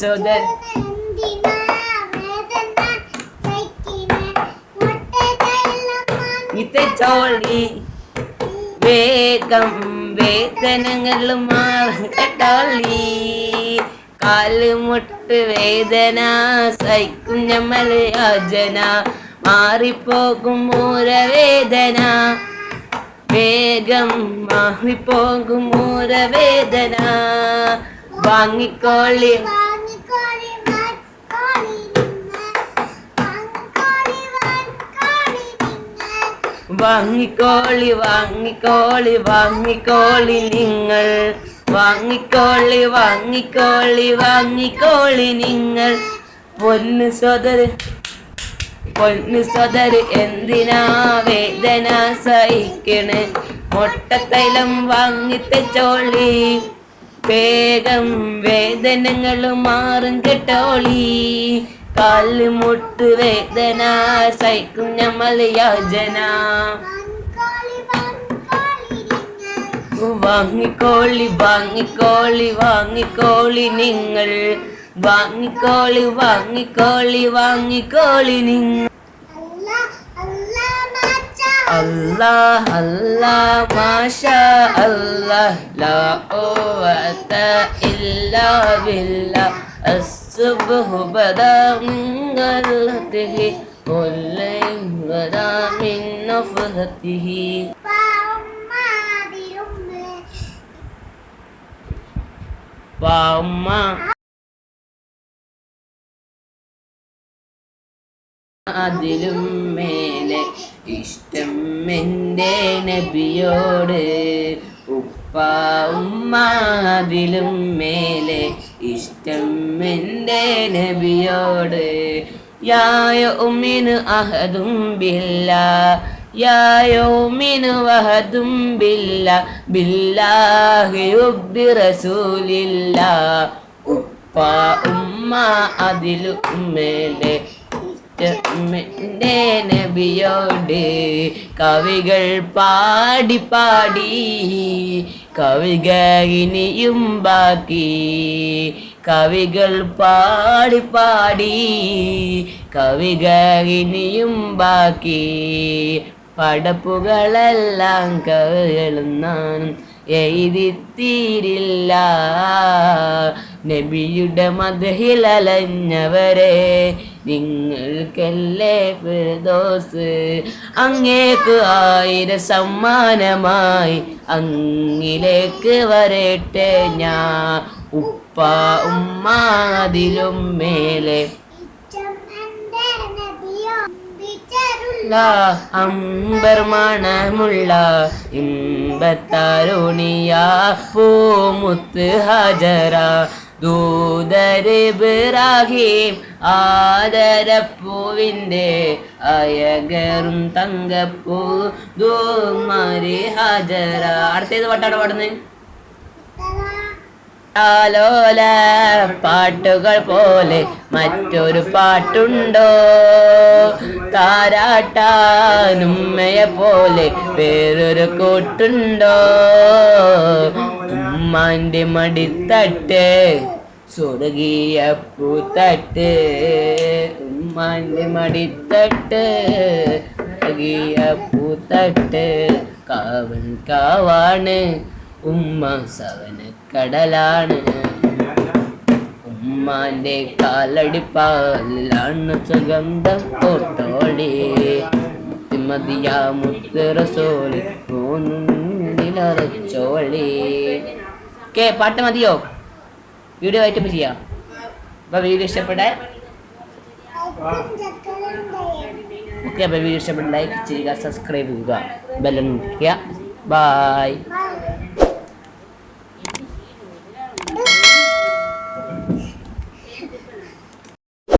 സോദർ എന്തിനാ വേദന സഹിക്കണേ? മുട്ടകളെല്ലാം ഇത്തെ ചോളി വേഗം വേദനകൾ മാറട്ടോളി കാലുമുട്ട് വേദന സഹിക്കും ഞമ്മൾ യോജന. മാറിപ്പോകും മൂരവേദന വേഗം മാറിപ്പോകും മൂരവേദന വാങ്ങിക്കോളി. വാങ്ങിക്കോളി വാങ്ങിക്കോളി വാങ്ങിക്കോളി നിങ്ങൾ. വാങ്ങിക്കോളി വാങ്ങിക്കോളി വാങ്ങിക്കോളി നിങ്ങൾ. പൊന്നു സോദര് പൊന്നു സോദര് എന്തിനാ വേദന സഹിക്കണ്? മുട്ടത്തൈലം വാങ്ങിത്തച്ചോളി വേഗം വേദനകൾ മാറും കേട്ടോളി. കാൽ മുട്ട് വേദന സഹിക്കും ഞമ്മൾ യാചന. വാങ്ങിക്കോളി വാങ്ങിക്കോളി. വാങ്ങിക്കോളി നിങ്ങൾ. വാങ്ങിക്കോളി വാങ്ങിക്കോളി വാങ്ങിക്കോളി നിങ്ങൾ. അല്ലാ അല്ലാ മാഷ അല്ലാ ലാ ഖുവത ഇല്ലാ ബില്ലാ അസ്സുബ്ഹു ബദാ മിൻ ഗൽതിഹി والليل بدا من نفثته പാവമ്മാതിരുമ്മേ. വാമ്മ അതിലും മേലെ ഇഷ്ടം എൻ്റെ നബിയോട് ഉപ്പ ഉമ്മ അതിലും മേലെ ഇഷ്ടം എന്റെ നബിയോട് യായ ഉമ്മിന് അഹദും ബില്ല യായ ഉമ്മിന് വഹദും ബില്ല ബില്ലാഹി ഉബ്ബി റസൂലില്ല. ഉപ്പ ഉമ്മ അതിലും ഉമ്മേലെ നബിയോട് കവികൾ പാടി പാടി കവികൾ ഇനിയും ബാക്കി. കവികൾ പാടി പാടി കവികൾ ഇനിയും ബാക്കി. പടപ്പുകളെല്ലാം കവികളും നാനും എഴുതിത്തീരില്ല. നബിയുടെ മതഹിലലഞ്ഞവരെ നിങ്ങൾക്കല്ലേ ഫിർദോസ്? അങ്ങേക്ക് ആയിര സമ്മാനമായി അങ്ങിലേക്ക് വരട്ടെ ഞാൻ. ഉപ്പ ഉമ്മ അതിലും മേലെ. അമ്പർ മണമുള്ള ഇമ്പത്താരുണിയ പൂമുത്ത് ഹജറ ദൂതരിബ്രാഹിം ആദരപ്പൂവിന്റെ അയകറും തങ്കപ്പൂ ദൂമാരി ഹജറ അടുത്തേത് പാട്ടാണ് പാടുന്നത് ആലോല പാട്ടുകൾ പോലെ മറ്റൊരു പാട്ടുണ്ടോ? താരാട്ടാനുമ്മയെ പോലെ വേറൊരു കൂട്ടുണ്ടോ? ഉമ്മാന്റെ മടിത്തട്ട് സ്വർഗീയ പൂത്തട്ട് ഉമ്മാന്റെ മടിത്തട്ട്. സ്വർഗീയ പൂത്തട്ട് കാവൻ കാവാണ് ഉമ്മ സവന കടലാണ്. ഉമ്മാന്റെ കാലടിപ്പാലാണ് സുഗന്ധം കോട്ടോളി മതിയാ മുത്ത് റസോളി മൂന്നിലറച്ചോളി ഓക്കെ പാട്ട് മതിയോ? വീഡിയോ ആയിട്ട് ചെയ്യാം. അപ്പൊ വീഡിയോ ഇഷ്ടപ്പെടാൻ ഓക്കെ അപ്പൊ വീഡിയോ ഇഷ്ടപ്പെട്ട ലൈക്ക് ചെയ്യുക സബ്സ്ക്രൈബ് ചെയ്യുക ബെല്ലൻ ബൈ